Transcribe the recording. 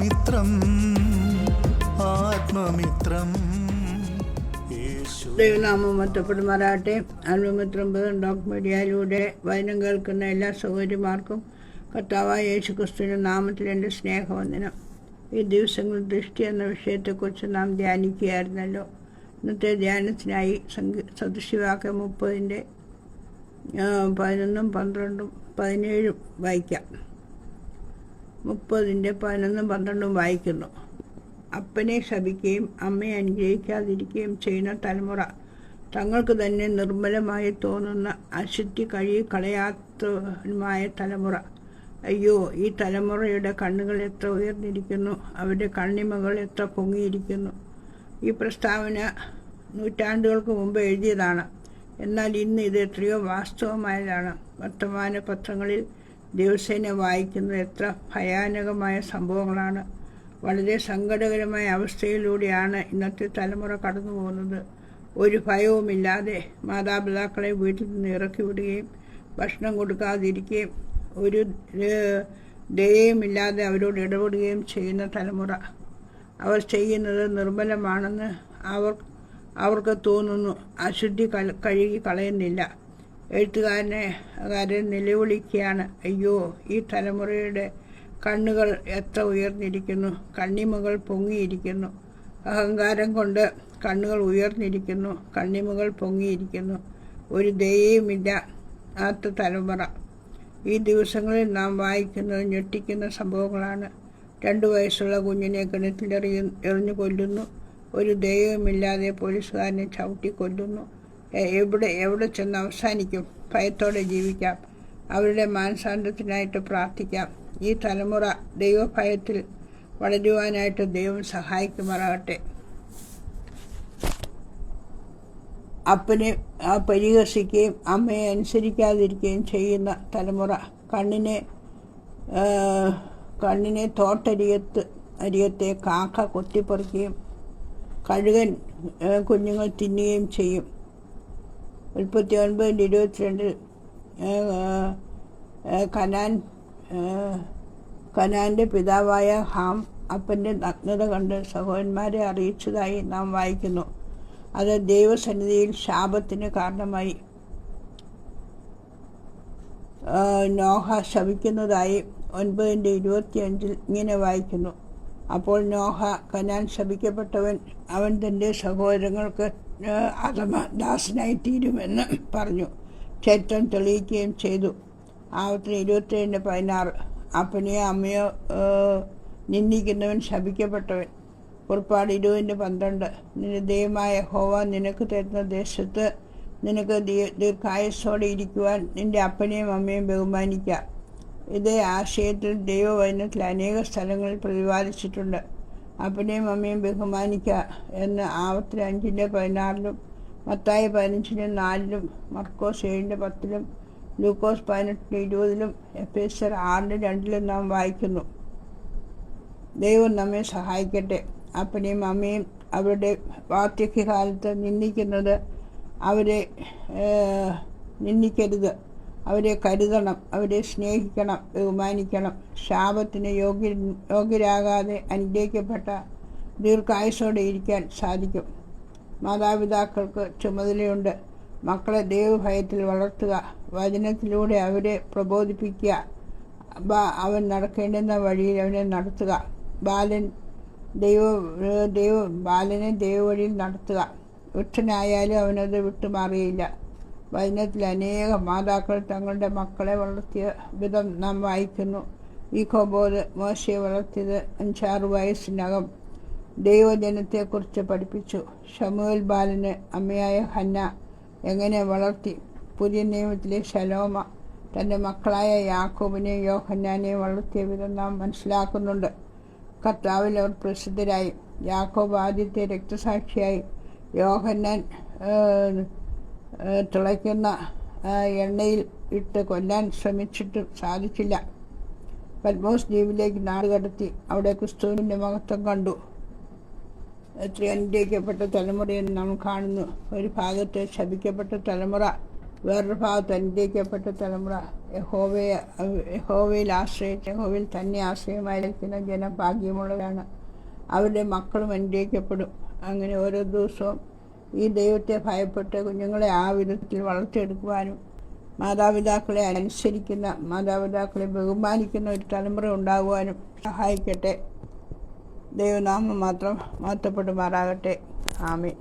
ആത്മമിത്രം ആത്മമിത്രം. ദൈവനാമം മറ്റപ്പെടുമാറാട്ടെ അറുപത്തൊമ്പതും ഡോക് മീഡിയയിലൂടെ വചനം കേൾക്കുന്ന എല്ലാ സൗകര്യമാർക്കും കർത്താവായ യേശു ക്രിസ്തുവിന്റെ നാമത്തിൽ എന്റെ സ്നേഹവന്ദനം. ഈ ദിവസങ്ങളിൽ ദൃഷ്ടി എന്ന വിഷയത്തെക്കുറിച്ച് നാം ധ്യാനിക്കുകയായിരുന്നല്ലോ. ഇന്നത്തെ ധ്യാനത്തിനായി സംഗീ സദൃശ്യവാക്യം മുപ്പതിന്റെ പതിനൊന്നും പന്ത്രണ്ടും പതിനേഴും വായിക്കാം. മുപ്പതിന്റെ പതിനൊന്നും പന്ത്രണ്ടും വായിക്കുന്നു. അപ്പനെ ശപിക്കുകയും അമ്മയെ അനുഗ്രഹിക്കാതിരിക്കുകയും ചെയ്യുന്ന തലമുറ തങ്ങൾക്ക് തന്നെ നിർമ്മലമായി തോന്നുന്ന അശുദ്ധി കഴുകി കളയാത്തവനുമായ തലമുറ. അയ്യോ ഈ തലമുറയുടെ കണ്ണുകൾ എത്ര ഉയർന്നിരിക്കുന്നു അവരുടെ കണ്ണിമകൾ എത്ര പൊങ്ങിയിരിക്കുന്നു. ഈ പ്രസ്താവന നൂറ്റാണ്ടുകൾക്ക് മുമ്പ് എഴുതിയതാണ്. എന്നാൽ ഇന്ന് ഇത് എത്രയോ വാസ്തവമായതാണ്. വർത്തമാന പത്രങ്ങളിൽ ദിവസേന വായിക്കുന്നത് എത്ര ഭയാനകമായ സംഭവങ്ങളാണ്. വളരെ സങ്കടകരമായ അവസ്ഥയിലൂടെയാണ് ഇന്നത്തെ തലമുറ കടന്നു പോകുന്നത് ഒരു ഭയവുമില്ലാതെ മാതാപിതാക്കളെ വീട്ടിൽ നിന്ന് ഇറക്കി വിടുകയും ഭക്ഷണം കൊടുക്കാതിരിക്കുകയും ഒരു ദയയുമില്ലാതെ അവരോട് ഇടപെടുകയും ചെയ്യുന്ന തലമുറ. അവർ ചെയ്യുന്നത് നിർമ്മലമാണെന്ന് അവർ അവർക്ക് തോന്നുന്നു. അശുദ്ധി കഴുകി കളയുന്നില്ല. എഴുത്തുകാരനെ കാരൻ നിലവിളിക്കുകയാണ്. അയ്യോ ഈ തലമുറയുടെ കണ്ണുകൾ എത്ര ഉയർന്നിരിക്കുന്നു. കണ്ണിമകൾ പൊങ്ങിയിരിക്കുന്നു. അഹങ്കാരം കൊണ്ട് കണ്ണുകൾ ഉയർന്നിരിക്കുന്നു. കണ്ണിമകൾ പൊങ്ങിയിരിക്കുന്നു. ഒരു ദയയുമില്ല. ആത്ത തലമുറ. ഈ ദിവസങ്ങളിൽ നാം വായിക്കുന്നത് ഞെട്ടിക്കുന്ന സംഭവങ്ങളാണ്. രണ്ടു വയസ്സുള്ള കുഞ്ഞിനെ കിണറ്റിലെറിയ എറിഞ്ഞു കൊല്ലുന്നു ഒരു ദൈവമില്ലാതെ പോലീസുകാരനെ ചവിട്ടി കൊല്ലുന്നു എ- എവിടെ എവിടെ ചെന്ന് അവസാനിക്കും? ഭയത്തോടെ ജീവിക്കാം. അവരുടെ മാനസാന്തത്തിനായിട്ട് പ്രാർത്ഥിക്കാം. ഈ തലമുറ ദൈവഭയത്തിൽ വളരുവാനായിട്ട് ദൈവം സഹായിക്കുമാറാകട്ടെ. അപ്പനെ പരിഹസിക്കുകയും അമ്മയെ അനുസരിക്കാതിരിക്കുകയും ചെയ്യുന്ന തലമുറ കണ്ണിനെ കണ്ണിനെ തോട്ടരിയത്ത് അരിയത്തെ കാക്ക കൊത്തിപ്പറിക്കുകയും കഴുകൻ കുഞ്ഞുങ്ങൾ തിന്നുകയും ചെയ്യും. മുപ്പത്തി ഒൻപതിന്റെ ഇരുപത്തിരണ്ടിൽ കനാൻ കനാന്റെ പിതാവായ ഹാം അപ്പന്റെ നഗ്നത കണ്ട് സഹോദരന്മാരെ അറിയിച്ചതായി നാം വായിക്കുന്നു. അത് ദൈവസന്നിധിയിൽ ശാപത്തിന് കാരണമായി. നോഹ ശപിക്കുന്നതായി ഒൻപതിന്റെ ഇരുപത്തിയഞ്ചിൽ ഇങ്ങനെ വായിക്കുന്നു. അപ്പോൾ നോഹ കനാൻ ശപിക്കപ്പെട്ടവൻ അവൻ തന്റെ സഹോദരങ്ങൾക്ക് ആ, ദാസനായിത്തീരുമെന്ന് ദാസനായി തീരുമെന്ന് പറഞ്ഞു. ചരിത്രം തെളിയിക്കുകയും ചെയ്തു. ആവത്തിന് ഇരുപത്തിയേഴിന്റെ പതിനാറ് അപ്പനെയോ അമ്മയോ നിന്ദിക്കുന്നവൻ ശപിക്കപ്പെട്ടവൻ. പുറപ്പാട് ഇരുപതിന്റെ പന്ത്രണ്ട്. നിന്റെ ദൈവമായ ഹോവ നിനക്ക് തരുന്ന ദേശത്ത് നിനക്ക് ദീ- ദീർഘായുസ്സോടെ ഇരിക്കുവാൻ നിന്റെ അപ്പനെയും അമ്മയും ബഹുമാനിക്കാം. ഇതേ ആശയത്തിൽ ദൈവവചനത്തിൽ അനേക സ്ഥലങ്ങളിൽ പ്രതിപാദിച്ചിട്ടുണ്ട്. അപ്പനെയും അമ്മയും ബഹുമാനിക്കുക എന്ന് ആവത്തിൽ അഞ്ചിന്റെ പതിനാറിലും മത്തായി പതിനഞ്ചിന്റെ നാലിലും മർക്കോസ് ഏഴിന്റെ പത്തിലും ലൂക്കോസ് പതിനെട്ടിന്റെ ഇരുപതിലും എഫ് എസ് ആർ ആറിന്റെ രണ്ടിലും നാം വായിക്കുന്നു. ദൈവം നമ്മെ സഹായിക്കട്ടെ. അപ്പനെയും അമ്മയും അവരുടെ വാർദ്ധക്യകാലത്ത് നിന്ദിക്കുന്നത് അവരെ നിന്ദിക്കരുത്. അവരെ കരുതണം അവരെ സ്നേഹിക്കണം ബഹുമാനിക്കണം. ശാപത്തിന് യോഗ്യ യോഗ്യരാകാതെ അനുഗ്രഹിക്കപ്പെട്ട ദീർഘായുസോടെ ഇരിക്കാൻ സാധിക്കും. മാതാപിതാക്കൾക്ക് ചുമതലയുണ്ട്. മക്കളെ ദൈവഭയത്തിൽ വളർത്തുക. വചനത്തിലൂടെ അവരെ പ്രബോധിപ്പിക്കുക. അവൻ നടക്കേണ്ടുന്ന വഴിയിൽ അവനെ നടത്തുക. ബാലൻ ദൈവ ദൈവ ബാലനെ ദൈവവഴിയിൽ നടത്തുക. വൃക്ഷനായാലും അവനത് വിട്ടുമാറിയില്ല. വചനത്തിൽ അനേകം മാതാക്കൾ തങ്ങളുടെ മക്കളെ വളർത്തിയ വിധം നാം വായിക്കുന്നു. ഈ കോബോധ് മോശയെ വളർത്തിയത് അഞ്ചാറ് വയസ്സിനകം ദൈവജനത്തെക്കുറിച്ച് പഠിപ്പിച്ചു. ഷമുവൽ ബാലന് അമ്മയായ ഹന്ന എങ്ങനെ വളർത്തി? പുതിയ നിയമത്തിലെ ശലോമ തന്റെ മക്കളായ യാക്കോബിനെയും യോഹന്നാനെയും വളർത്തിയ വിധം നാം മനസ്സിലാക്കുന്നുണ്ട്. കർത്താവിൽ അവർ പ്രസിദ്ധരായി. യാക്കോബ് ആദ്യത്തെ രക്തസാക്ഷിയായി. യോഹന്നാൻ തിളയ്ക്കുന്ന എണ്ണയിൽ ഇട്ട് കൊല്ലാൻ ശ്രമിച്ചിട്ടും സാധിച്ചില്ല. പത്മോസ് ദ്വീപിലേക്ക് നാട് കടത്തി അവിടെ ക്രിസ്തുവിന്റെ മഹത്വം കണ്ടു. എത്ര അനുഗ്രഹിക്കപ്പെട്ട തലമുറയെന്ന് നാം കാണുന്നു. ഒരു ഭാഗത്ത് ശപിക്കപ്പെട്ട തലമുറ വേറൊരു ഭാഗത്ത് അനുഗ്രഹിക്കപ്പെട്ട തലമുറ. യഹോവയെ യഹോവയിൽ ആശ്രയിച്ച് യഹോവയിൽ തന്നെ ആശ്രയമായിരിക്കുന്ന ജനം ഭാഗ്യമുള്ളവരാണ് അവരുടെ മക്കളും അനുഗ്രഹിക്കപ്പെടും. അങ്ങനെ ഓരോ ദിവസവും ഈ ദൈവത്തെ ഭയപ്പെട്ട് കുഞ്ഞുങ്ങളെ ആ വിധത്തിൽ വളർത്തിയെടുക്കുവാനും മാതാപിതാക്കളെ അനുസരിക്കുന്ന മാതാപിതാക്കളെ ബഹുമാനിക്കുന്ന ഒരു തലമുറ ഉണ്ടാകുവാനും സഹായിക്കട്ടെ. ദൈവനാമം മാത്രം മാറ്റപ്പെടുമാറാകട്ടെ. ആമേ